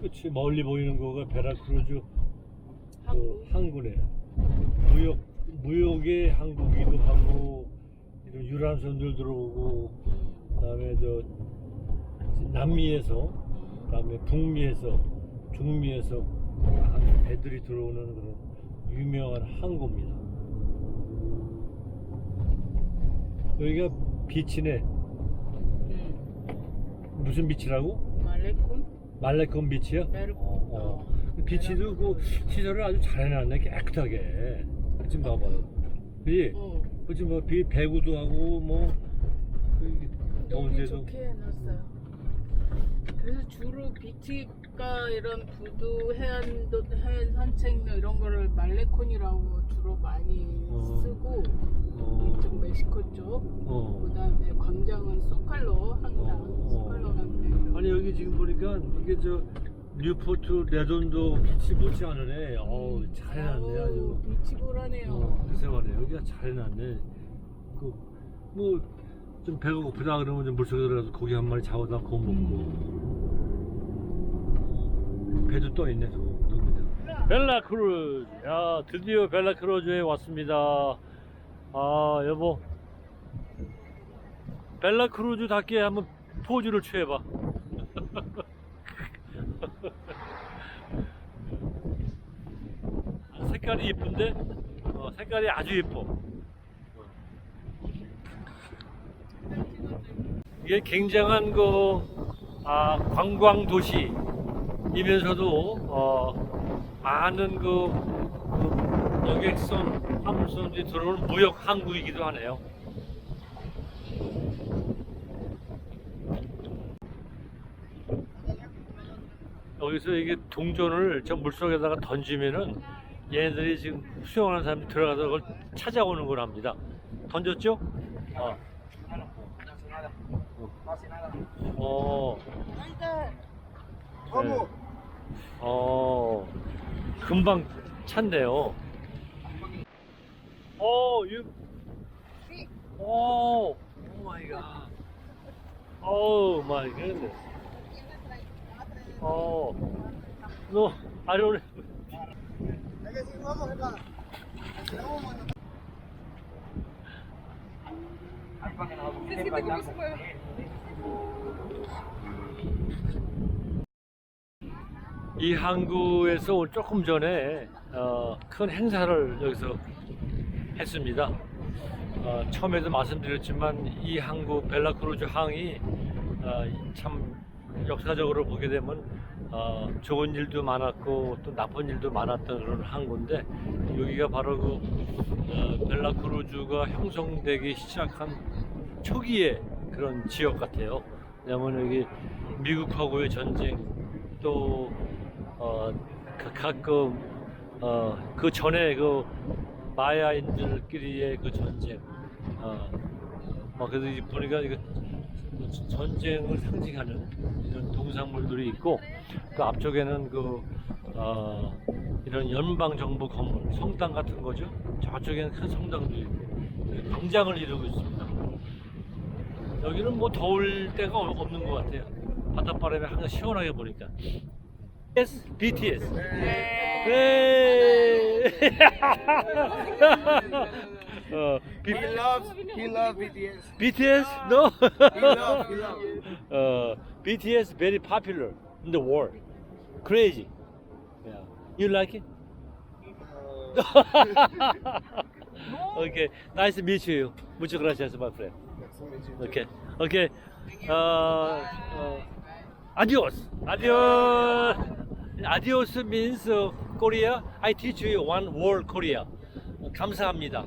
끝이 멀리 보이는 거가 베라크루즈. 그 항구네. 무역 무역의 항구기도 하고 이런 유람선들 들어오고 그다음에 저 남미에서 그다음에 북미에서 중미에서 배들이 들어오는 그런 유명한 항구입니다. 여기가 비치네. 음. 무슨 비치라고? 말레콘? 말레콘 비치야? 베르. 어, 어. 그 비치도 그 시설을 아주 잘 해놨네 깨끗하게. 지금 봐봐요. 그지? 어. 그지 뭐 비, 배구도 하고 뭐 그, 너무 더운데도 좋게 해놨어요. 그래서 주로 비치가 이런 부두 해안도 해안 산책로 이런 거를 말레콘이라고 주로 많이 어. 쓰고 어, 이쪽 멕시코 쪽 어. 그다음에 광장은 소칼로 항상 어. 소칼로 광장 아니 여기 지금 보니까 이게 저 뉴포트 레돈도 비치 못지 않으네. 어우 잘 해놨네 아주. 비치볼하네요. 어, 글쎄 말이야 여기가 잘 해놨네. 그뭐 좀 배가 고프다 그러면 좀 물속에 들어가서 고기 한 마리 잡아다 구워 먹고. 배도 떠 있네 저. 벨라크루즈. 야 드디어 벨라크루즈에 왔습니다. 아 여보. 벨라크루즈답게 한번 포즈를 취해봐. 아, 색깔이 예쁜데? 어, 색깔이 아주 예뻐. 이게 굉장한 그 아, 관광 도시이면서도 어, 많은 그, 그 여객선, 화물선이 들어오는 무역 항구이기도 하네요. 여기서 이게 동전을 저 물속에다가 던지면은 얘네들이 지금 수영하는 사람이 들어가서 그걸 찾아오는 걸 합니다. 던졌죠? 어. 어. 네. 어. 금방 찬대요. 어, 유. 오. 오 마이 갓. 오 마이 갓. 어. No, I don't. 이 항구에서 조금 전에 어, 큰 행사를 여기서 했습니다. 어, 처음에도 말씀드렸지만 이 항구 벨라크루즈 항이 어, 참 역사적으로 보게 되면 어, 좋은 일도 많았고 또 나쁜 일도 많았던 그런 항구인데 여기가 바로 그 어, 벨라크루즈가 형성되기 시작한 초기의 그런 지역 같아요. 왜냐면 여기 미국하고의 전쟁 또 어, 그 가끔 어, 그 전에 그 마야인들끼리의 그 전쟁 어, 막 그래서 이 보니까 이거 전쟁을 상징하는 이런 동상물들이 있고 그 앞쪽에는 그 어, 이런 연방 정부 건물 성당 같은 거죠. 저쪽에는 큰 성당도 있고 광장을 이루고 있습니다. 여기는 뭐 더울 때가 없- 없는 것 같아요. 바닷바람이 항상 시원하게 보니까. BTS, BTS. 네. 어, B- He loves, he loves BTS. BTS? No. He loves, he loves. uh, BTS very popular in the world. Crazy. Yeah. You like it? okay. Nice to meet you. Muchas gracias, my friend. Okay. Okay. Uh, uh, adios. Adios. Adios means uh, Korea. I teach you one word Korea. 감사합니다.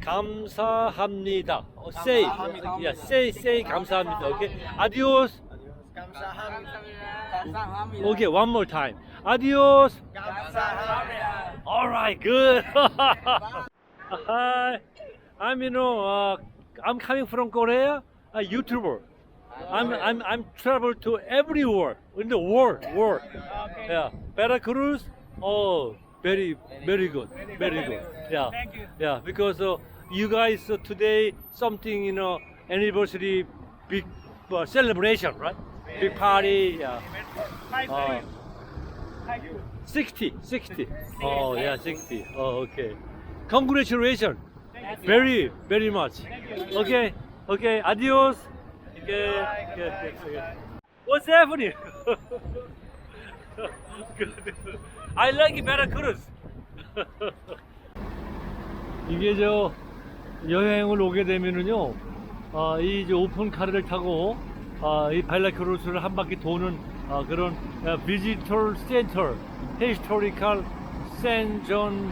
감사합니다. Uh, say. 감사합니다. Yeah, say say 감사합니다. Okay. Adios. 감사합니다. Okay, one more time. Adios. 감사합니다. All right, good. Hi, I'm you know uh, I'm coming from Korea, a YouTuber. I'm I'm I'm travel to everywhere in the world, world. Yeah, Veracruz. Oh, very very good, very good. Yeah, Thank you. yeah, because uh, you guys uh, today something you know anniversary big uh, celebration, right? Big party. Yeah. Uh, to meet 60, 60. Oh, yeah, 60. Oh, okay. Congratulations. Very, very much. Okay, okay. Adios. Okay, okay, okay, okay. What's happening? I like Veracruz. 이게 저 여행을 오게 되면은요, 아, 이 오픈카를 타고 아, 이 발라크루스를 한 바퀴 도는 아, 그런 비지털 센터, 히스토리컬 센존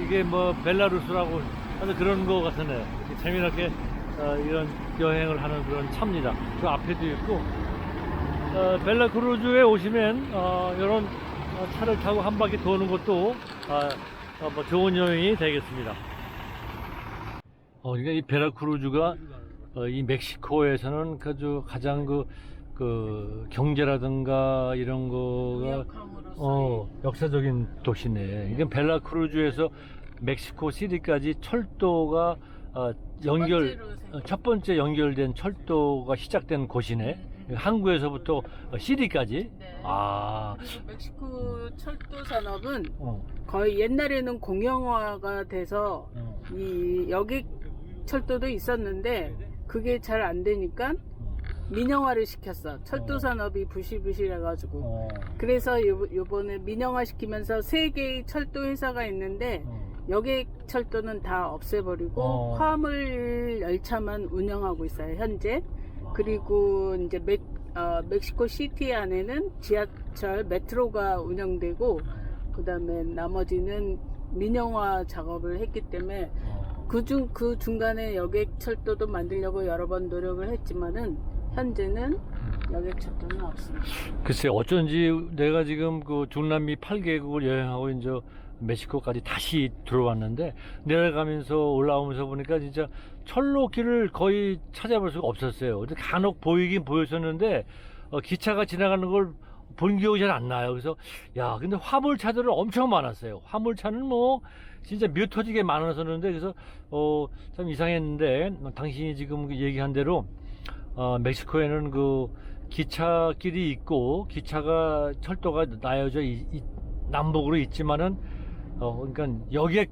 이게 뭐 벨라루스라고 하는 그런 거 같으네. 재미나게 어, 이런 여행을 하는 그런 차입니다. 그 앞에도 있고 어, 벨라크루즈에 오시면 어, 이런 어, 차를 타고 한 바퀴 도는 것도 아, 어, 뭐 좋은 여행이 되겠습니다. 어, 그러니까 이 베라크루즈가 어, 이 멕시코에서는 아주 가장 그, 그 경제라든가 이런 거가 어, 역사적인 도시네. 이게 벨라크루즈에서 멕시코 시티까지 철도가 어, 연결 어, 첫 번째 연결된 철도가 시작된 곳이네. 항구에서부터 어, 시리까지. 네. 아, 그리고 멕시코 철도 산업은 어, 거의 옛날에는 공영화가 돼서 어, 이 여객 철도도 있었는데 그게 잘 안 되니까 민영화를 시켰어. 철도 어. 산업이 부실부실해가지고. 어, 그래서 요, 요번에 민영화 시키면서 세 개의 철도 회사가 있는데 어. 여객 철도는 다 없애버리고 어. 화물 열차만 운영하고 있어요 현재. 그리고 이제 멕, 어, 멕시코 시티 안에는 지하철 메트로가 운영되고 그 다음에 나머지는 민영화 작업을 했기 때문에 어. 그중 그 중간에 여객 철도도 만들려고 여러 번 노력을 했지만은 현재는 여객 철도는 없습니다. 글쎄 어쩐지 내가 지금 그 중남미 8개국을 여행하고 이제 멕시코까지 다시 들어왔는데 내려가면서 올라오면서 보니까 진짜 철로 길을 거의 찾아볼 수가 없었어요. 근데 간혹 보이긴 보였었는데 어, 기차가 지나가는 걸 본 기억이 잘 안 나요. 그래서 야 근데 화물차들은 엄청 많았어요. 화물차는 뭐 진짜 몇 터지게 많았었는데 그래서 어 참 이상했는데 당신이 지금 그 얘기한 대로 어, 멕시코에는 그 기차길이 있고 기차가 철도가 나여져 이- 이- 남북으로 있지만은 어 그러니까 여객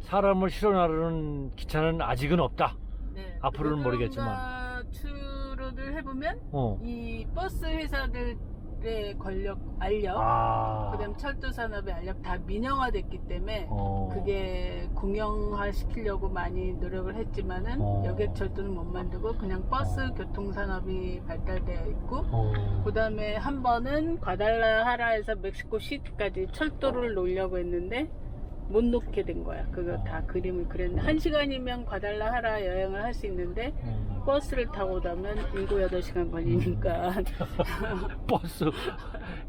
사람을 실어 나르는 기차는 아직은 없다. 네. 앞으로는 모르겠지만. 추론을 해보면 어. 이 버스 회사들의 권력 알력, 아. 그다음 철도 산업의 알력 다 민영화됐기 때문에 어. 그게 공영화 시키려고 많이 노력을 했지만은 어. 여객 철도는 못 만들고 그냥 버스 교통 산업이 발달되어 있고 어. 그다음에 한 번은 과달라하라에서 멕시코 시티까지 철도를 놓으려고 했는데 못 놓게 된 거야. 그거 어. 다 그림을 그렸는데 한 시간이면 과달라하라 여행을 할 수 있는데 음. 버스를 타고 가면 7, 8시간 걸리니까 버스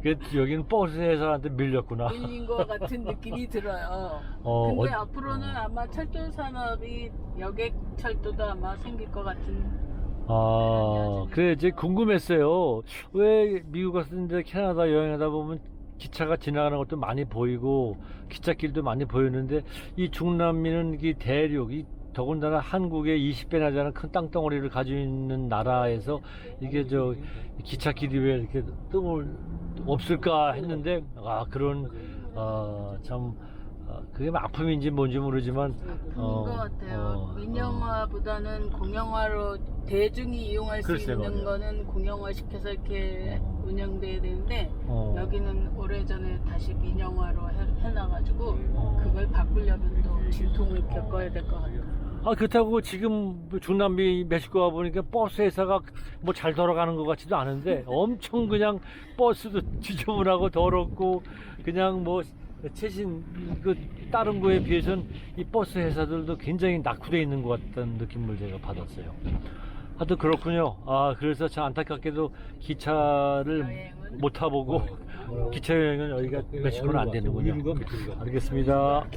그 여기는 버스 회사한테 밀렸구나. 밀린 것 같은 느낌이 들어요. 어, 근데 어- 앞으로는 어. 아마 철도 산업이 여객 철도도 아마 생길 것 같은 아, 그래 이제 궁금했어요. 왜 미국 같은데 캐나다 여행하다 보면 기차가 지나가는 것도 많이 보이고 기찻길도 많이 보이는데 이 중남미는 이 대륙, 이 더군다나 한국의 20배나 되는 큰 땅덩어리를 가지고 있는 나라에서 이게 저 기찻길이 왜 이렇게 뜸을 없을까 했는데 아 그런 어참 그게 아픔인지 뭔지 모르지만 그런 어, 것 같아요. 어, 민영화보다는 공영화로 대중이 이용할 수 글쎄 있는 말이야. 거는 공영화 시켜서 이렇게 어. 운영돼야 되는데 어, 여기는 오래전에 다시 민영화로 해, 해놔가지고 어. 그걸 바꾸려면 또 진통을 겪어야 될 것 같아요. 아 그렇다고 지금 중남미 멕시코 와 보니까 버스 회사가 뭐 잘 돌아가는 것 같지도 않은데 엄청 그냥 버스도 지저분하고 더럽고 그냥 뭐 최신 그 다른 거에 비해서는 이 버스 회사들도 굉장히 낙후돼 있는 것 같다는 느낌을 제가 받았어요. 하여튼 그렇군요. 아 그래서 참 안타깝게도 기차를 못 타보고 기차 여행은 여기가 멕시코는 안 되는군요. 알겠습니다.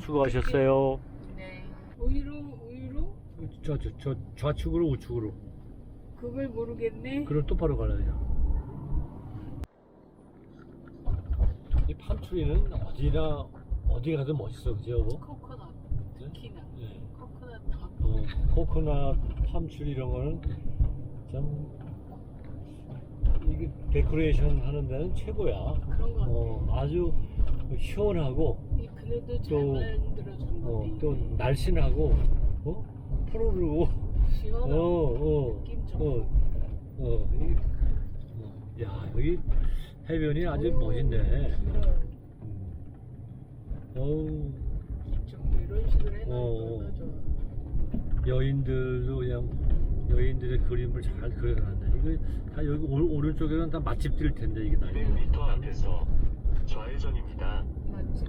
수고하셨어요. 네. 우유로 우유로 저, 저, 저 좌측으로 우측으로 그걸 모르겠네. 그럼 똑바로 가야 돼요 이 팜트리는 어디나 어디 가도 멋있어 그죠 여보? 코코넛 특히나 예. 코코넛 어, 코코넛 팜트리 이런 거는 참 이게 데코레이션 하는 데는 최고야. 그런 거. 어, 아주 시원하고 이 그네도 잘 또, 만들어준 어, 건데. 또 날씬하고 어? 푸르르고 시원하고 어, 어, 느낌 좋고. 어, 어, 이, 어, 야 여기 해변이 아주 멋있네. 음. 어우, 좀 이런 식으로 어. 좋아. 여인들도 그냥 여인들의 그림을 잘 그려놨네. 이거 다 여기 오, 오른쪽에는 다 맛집들일 텐데 이게 다. 200m 앞에서 좌회전입니다. 맛집.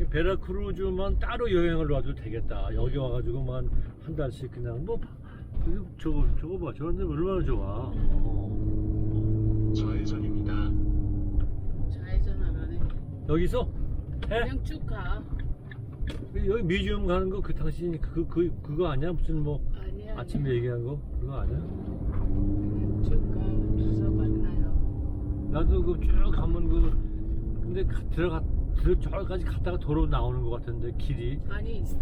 이 베라크루즈만 따로 여행을 와도 되겠다. 여기 와가지고만 한 달씩 그냥 뭐 저거 저거 봐. 저런데 얼마나 좋아. 어. 좌회전입니다. 좌회전 하라네. 여기서 해? 그냥 쭉 가. 여기 뮤지엄 가는 거 그 당신 그, 그 그거 아니야? 무슨 뭐 아니야. 아침에 얘기한 거 그거 아니야? 쭉 가. 주소 만나요. 나도 그 쭉 가면 그 근데 가- 들어가 들 저기까지 갔다가 도로 나오는 것 같은데 길이 아니 있어.